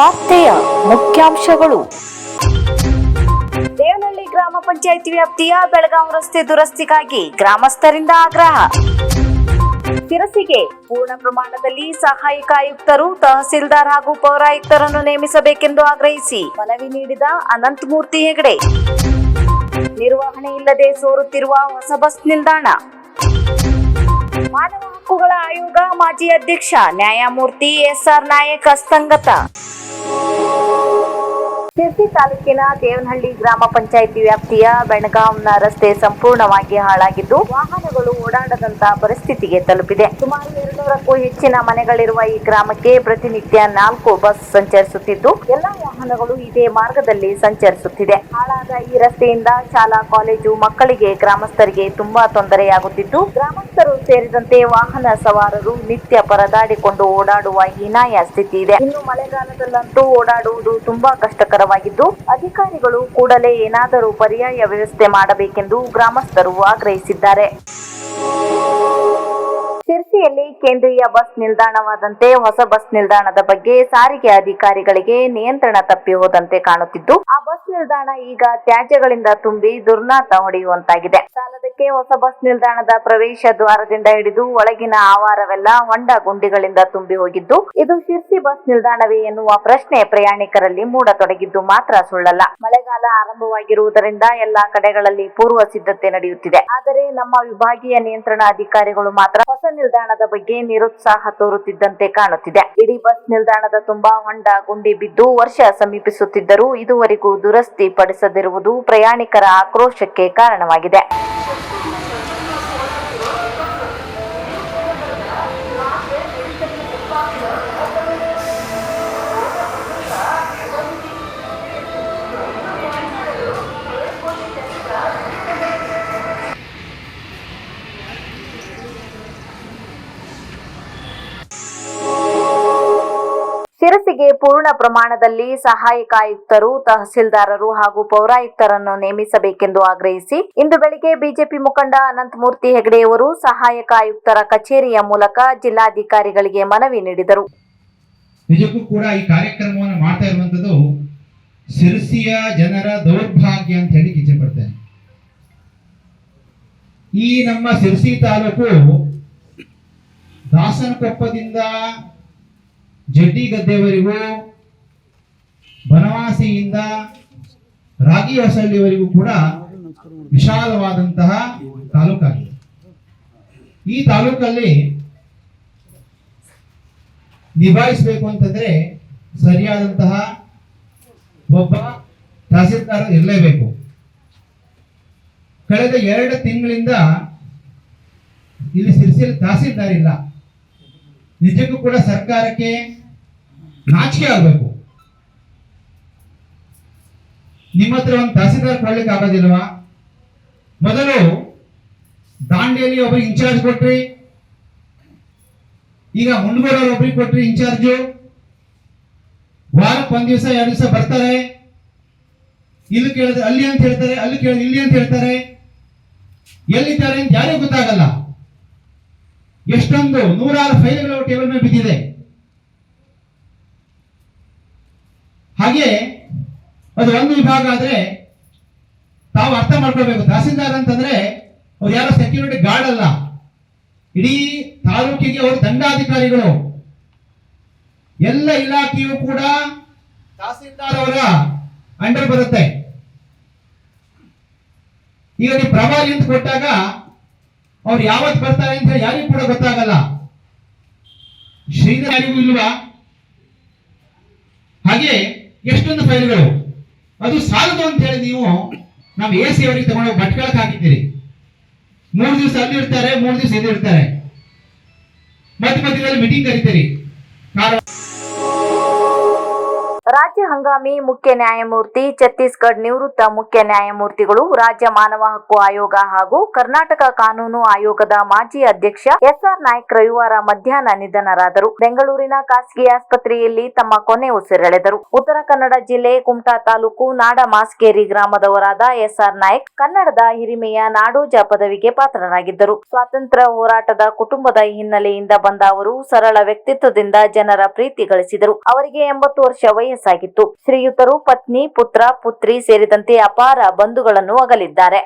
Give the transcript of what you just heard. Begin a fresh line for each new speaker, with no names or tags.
ವಾರ್ತೆಯ ಮುಖ್ಯಾಂಶಗಳು. ದೇವನಹಳ್ಳಿ ಗ್ರಾಮ ಪಂಚಾಯಿತಿ ವ್ಯಾಪ್ತಿಯ ಬೆಳಗಾವಿ ರಸ್ತೆ ದುರಸ್ತಿಗಾಗಿ ಗ್ರಾಮಸ್ಥರಿಂದ ಆಗ್ರಹ. ಶಿರಸಿಗೆ ಪೂರ್ಣ ಪ್ರಮಾಣದಲ್ಲಿ ಸಹಾಯಕ ಆಯುಕ್ತರು, ತಹಸೀಲ್ದಾರ್ ಹಾಗೂ ಪೌರಾಯುಕ್ತರನ್ನು ನೇಮಿಸಬೇಕೆಂದು ಆಗ್ರಹಿಸಿ ಮನವಿ ನೀಡಿದ ಅನಂತಮೂರ್ತಿ ಹೆಗಡೆ. ನಿರ್ವಹಣೆ ಇಲ್ಲದೆ ಸೋರುತ್ತಿರುವ ಹೊಸ ಬಸ್ ನಿಲ್ದಾಣ. ಮಾನವ ಹಕ್ಕುಗಳ ಆಯೋಗ ಮಾಜಿ ಅಧ್ಯಕ್ಷ ನ್ಯಾಯಮೂರ್ತಿ ಎಸ್ಆರ್ ನಾಯಕ್ ಹಸ್ತಂಗತ ಶಿರ್ಸಿ ತಾಲೂಕಿನ ದೇವನಹಳ್ಳಿ ಗ್ರಾಮ ಪಂಚಾಯಿತಿ ವ್ಯಾಪ್ತಿಯ ಬೆಳಗಾಂನ ರಸ್ತೆ ಸಂಪೂರ್ಣವಾಗಿ ಹಾಳಾಗಿದ್ದು ವಾಹನಗಳು ಓಡಾಡದಂತಹ ಪರಿಸ್ಥಿತಿಗೆ ತಲುಪಿದೆ. ಸುಮಾರು ಎರಡ್ನೂರಕ್ಕೂ ಹೆಚ್ಚಿನ ಮನೆಗಳಿರುವ ಈ ಗ್ರಾಮಕ್ಕೆ ಪ್ರತಿನಿತ್ಯ ನಾಲ್ಕು ಬಸ್ ಸಂಚರಿಸುತ್ತಿದ್ದು, ಎಲ್ಲಾ ವಾಹನಗಳು ಇದೇ ಮಾರ್ಗದಲ್ಲಿ ಸಂಚರಿಸುತ್ತಿದೆ. ಹಾಳಾದ ಈ ರಸ್ತೆಯಿಂದ ಶಾಲಾ, ಕಾಲೇಜು ಮಕ್ಕಳಿಗೆ ಗ್ರಾಮಸ್ಥರಿಗೆ ತುಂಬಾ ತೊಂದರೆಯಾಗುತ್ತಿದ್ದು, ಗ್ರಾಮಸ್ಥರು ಸೇರಿದಂತೆ ವಾಹನ ಸವಾರರು ನಿತ್ಯ ಪರದಾಡಿಕೊಂಡು ಓಡಾಡುವ ಹೀನಾಯ ಸ್ಥಿತಿ ಇದೆ. ಇನ್ನು ಮಳೆಗಾಲದಲ್ಲಂತೂ ಓಡಾಡುವುದು ತುಂಬಾ ಕಷ್ಟಕರವಾಗಿದ್ದು ಅಧಿಕಾರಿಗಳು ಕೂಡಲೇ ಏನಾದರೂ ಪರ್ಯಾಯ ವ್ಯವಸ್ಥೆ ಮಾಡಬೇಕೆಂದು ಗ್ರಾಮಸ್ಥರು ಆಗ್ರಹಿಸಿದ್ದಾರೆ. ಶಿರ್ಸಿಯಲ್ಲಿ ಕೇಂದ್ರೀಯ ಬಸ್ ನಿಲ್ದಾಣವಾದಂತೆ ಹೊಸ ಬಸ್ ನಿಲ್ದಾಣದ ಬಗ್ಗೆ ಸಾರಿಗೆ ಅಧಿಕಾರಿಗಳಿಗೆ ನಿಯಂತ್ರಣ ತಪ್ಪಿ ಹೋದಂತೆ ಕಾಣುತ್ತಿದ್ದು, ಆ ಬಸ್ ನಿಲ್ದಾಣ ಈಗ ತ್ಯಾಜ್ಯಗಳಿಂದ ತುಂಬಿ ದುರ್ನಾತ ಹೊಡೆಯುವಂತಾಗಿದೆ. ಸಾಲದಕ್ಕೆ ಹೊಸ ಬಸ್ ನಿಲ್ದಾಣದ ಪ್ರವೇಶ ದ್ವಾರದಿಂದ ಹಿಡಿದು ಒಳಗಿನ ಆವಾರವೆಲ್ಲ ಹೊಂಡ ಗುಂಡಿಗಳಿಂದ ತುಂಬಿ ಹೋಗಿದ್ದು, ಇದು ಶಿರ್ಸಿ ಬಸ್ ನಿಲ್ದಾಣವೇ ಎನ್ನುವ ಪ್ರಶ್ನೆ ಪ್ರಯಾಣಿಕರಲ್ಲಿ ಮೂಡತೊಡಗಿದ್ದು ಮಾತ್ರ ಸುಳ್ಳಲ್ಲ. ಮಳೆಗಾಲ ಆರಂಭವಾಗಿರುವುದರಿಂದ ಎಲ್ಲಾ ಕಡೆಗಳಲ್ಲಿ ಪೂರ್ವ ಸಿದ್ಧತೆ ನಡೆಯುತ್ತಿದೆ. ಆದರೆ ನಮ್ಮ ವಿಭಾಗೀಯ ನಿಯಂತ್ರಣ ಅಧಿಕಾರಿಗಳು ಮಾತ್ರ ಹೊಸ ನಿಲ್ದಾಣದ ಬಗ್ಗೆ ನಿರುತ್ಸಾಹ ತೋರುತ್ತಿದ್ದಂತೆ ಕಾಣುತ್ತಿದೆ. ಇಡೀ ಬಸ್ ನಿಲ್ದಾಣದ ತುಂಬಾ ಹೊಂಡ ಗುಂಡಿ ಬಿದ್ದು ವರ್ಷ ಸಮೀಪಿಸುತ್ತಿದ್ದರೂ ಇದುವರೆಗೂ ದುರಸ್ತಿ ಪಡಿಸದಿರುವುದು ಪ್ರಯಾಣಿಕರ ಆಕ್ರೋಶಕ್ಕೆ ಕಾರಣವಾಗಿದೆ. Bye. ಶಿರಸಿಗೆ ಪೂರ್ಣ ಪ್ರಮಾಣದಲ್ಲಿ ಸಹಾಯಕ ಆಯುಕ್ತರು ತಹಸೀಲ್ದಾರರು ಹಾಗೂ ಪೌರಾಯುಕ್ತರನ್ನು ನೇಮಿಸಬೇಕೆಂದು ಆಗ್ರಹಿಸಿ, ಇಂದು ಬೆಳಿಗ್ಗೆ ಬಿಜೆಪಿ ಮುಖಂಡ ಅನಂತಮೂರ್ತಿ ಹೆಗಡೆಯವರು ಸಹಾಯಕ ಆಯುಕ್ತರ ಕಚೇರಿಯ ಮೂಲಕ ಜಿಲ್ಲಾಧಿಕಾರಿಗಳಿಗೆ ಮನವಿ ನೀಡಿದರು.
ನಿಜಕ್ಕೂ ಕೂಡ ಈ ಕಾರ್ಯಕ್ರಮವನ್ನು ಮಾಡ್ತಾ ಇರುವಂತದ್ದು ಶಿರಸಿಯ ಜನರ ದೌರ್ಭಾಗ್ಯ ಅಂತ ಹೇಳಿ ಇಚ್ಛೆ ಪಡ್ತೇನೆ. ಈ ನಮ್ಮ ಶಿರಸಿ ತಾಲೂಕು ದಾಸನಕೊಪ್ಪದಿಂದ ಜಡ್ಡಿಗದ್ದೆವರೆಗೂ ಬನವಾಸಿಯಿಂದ ರಾಗಿ ಹೊಸಳ್ಳಿವರೆಗೂ ಕೂಡ ವಿಶಾಲವಾದಂತಹ ತಾಲೂಕಾಗಿದೆ. ಈ ತಾಲೂಕಲ್ಲಿ ನಿಭಾಯಿಸಬೇಕು ಅಂತಂದ್ರೆ ಸರಿಯಾದಂತಹ ಒಬ್ಬ ತಹಸೀಲ್ದಾರ್ ಇರಲೇಬೇಕು. ಕಳೆದ ಎರಡು ತಿಂಗಳಿಂದ ಇಲ್ಲಿ ಸಿರಿಸಿಲ್ ತಹಸೀಲ್ದಾರ್ ಇಲ್ಲ. ನಿಜಕ್ಕೂ ಕೂಡ ಸರ್ಕಾರಕ್ಕೆ ನಾಚಿಕೆ ಆಗಬೇಕು. ನಿಮ್ಮ ಹತ್ರ ಒಂದು ತಹಸೀಲ್ದಾರ್ ಕೊಡ್ಲಿಕ್ಕೆ ಆಗೋದಿಲ್ವಾ? ಮೊದಲು ದಾಂಡೇಲಿ ಒಬ್ರಿಗೆ ಇನ್ಚಾರ್ಜ್ ಕೊಟ್ರಿ. ಈಗ ಮುಂಡ್ಗೋಡವ್ರು ಒಬ್ರಿಗೆ ಕೊಟ್ರಿ ಇನ್ಚಾರ್ಜ್. ವಾರಕ್ಕೆ ಒಂದ್ ದಿವಸ, ಎರಡು ದಿವಸ ಬರ್ತಾರೆ. ಇಲ್ಲಿ ಕೇಳಿದ್ರೆ ಅಲ್ಲಿ ಅಂತ ಹೇಳ್ತಾರೆ, ಅಲ್ಲಿ ಕೇಳಿದ್ರೆ ಇಲ್ಲಿ ಅಂತ ಹೇಳ್ತಾರೆ. ಎಲ್ಲಿದ್ದಾರೆ ಅಂತ ಯಾರಿಗೂ ಗೊತ್ತಾಗಲ್ಲ. ಎಷ್ಟೊಂದು ನೂರಾರು ಫೈಲ್ಗಳು ಟೇಬಲ್ ಮೇಲೆ ಬಿದ್ದಿದೆ. ಹಾಗೆ ಅದು ಒಂದು ವಿಭಾಗ ಆದ್ರೆ ತಾವು ಅರ್ಥ ಮಾಡ್ಕೊಳ್ಬೇಕು. ತಹಸೀಲ್ದಾರ್ ಅಂತಂದ್ರೆ ಅವ್ರು ಯಾರೋ ಸೆಕ್ಯೂರಿಟಿ ಗಾರ್ಡ್ ಅಲ್ಲ. ಇಡೀ ತಾಲೂಕಿಗೆ ಅವರು ದಂಡಾಧಿಕಾರಿಗಳು. ಎಲ್ಲ ಇಲಾಖೆಯು ಕೂಡ ತಹಸೀಲ್ದಾರ್ ಅವರ ಅಂಡರ್ ಬರುತ್ತೆ. ಈಗ ನೀವು ಪ್ರಭಾರಿ ಅಂತ ಕೊಟ್ಟಾಗ ಅವ್ರು ಯಾವತ್ ಬರ್ತಾರೆ ಅಂತ ಯಾರಿಗೂ ಕೂಡ ಗೊತ್ತಾಗಲ್ಲ. ಶ್ರೀಧರ್ ಯಾರಿಗೂ ಇಲ್ವಾ? ಹಾಗೆ ಎಷ್ಟೊಂದು ಫೈಲ್ಗಳು. ಅದು ಸಾಲದು ಅಂತ ಹೇಳಿ ನೀವು ನಮ್ಮ ಎ ಸಿ ಅವರಿಗೆ ತಗೊಂಡೋಗಿ ಬಟ್ಕೊಳಕ್ ಹಾಕಿದ್ದೀರಿ. ಮೂರು ದಿವಸ ಅಲ್ಲಿ ಇರ್ತಾರೆ, ಮೂರು ದಿವಸ ಇರ್ತಾರೆ. ಮಧ್ಯ ಮಧ್ಯದಲ್ಲಿ ಮೀಟಿಂಗ್ ಕರಿತೀರಿ.
ರಾಜ್ಯ ಹಂಗಾಮಿ ಮುಖ್ಯ ನ್ಯಾಯಮೂರ್ತಿ, ಛತ್ತೀಸ್ಗಢ ನಿವೃತ್ತ ಮುಖ್ಯ ನ್ಯಾಯಮೂರ್ತಿಗಳು, ರಾಜ್ಯ ಮಾನವ ಹಕ್ಕು ಆಯೋಗ ಹಾಗೂ ಕರ್ನಾಟಕ ಕಾನೂನು ಆಯೋಗದ ಮಾಜಿ ಅಧ್ಯಕ್ಷ ಎಸ್ಆರ್ ನಾಯ್ಕ್ ರವಿವಾರ ಮಧ್ಯಾಹ್ನ ನಿಧನರಾದರು. ಬೆಂಗಳೂರಿನ ಖಾಸಗಿ ಆಸ್ಪತ್ರೆಯಲ್ಲಿ ತಮ್ಮ ಕೊನೆ ಉಸಿರೆಳೆದರು. ಉತ್ತರ ಕನ್ನಡ ಜಿಲ್ಲೆ ಕುಮಟಾ ತಾಲೂಕು ನಾಡ ಮಾಸ್ಕೇರಿ ಗ್ರಾಮದವರಾದ ಎಸ್ಆರ್ ನಾಯ್ಕ್ ಕನ್ನಡದ ಹಿರಿಮೆಯ ನಾಡೋಜ ಪದವಿಗೆ ಪಾತ್ರರಾಗಿದ್ದರು. ಸ್ವಾತಂತ್ರ್ಯ ಹೋರಾಟದ ಕುಟುಂಬದ ಹಿನ್ನೆಲೆಯಿಂದ ಬಂದ ಅವರು ಸರಳ ವ್ಯಕ್ತಿತ್ವದಿಂದ ಜನರ ಪ್ರೀತಿ ಗಳಿಸಿದರು. ಅವರಿಗೆ ಎಂಬತ್ತು ವರ್ಷ ವಯಸ್ಸಾಗಿತ್ತು ಶ್ರೀಯುತರು ಪತ್ನಿ ಪುತ್ರ ಪುತ್ರಿ ಸೇರಿದಂತೆ ಅಪಾರ ಬಂಧುಗಳನ್ನು ಅಗಲಿದ್ದಾರೆ.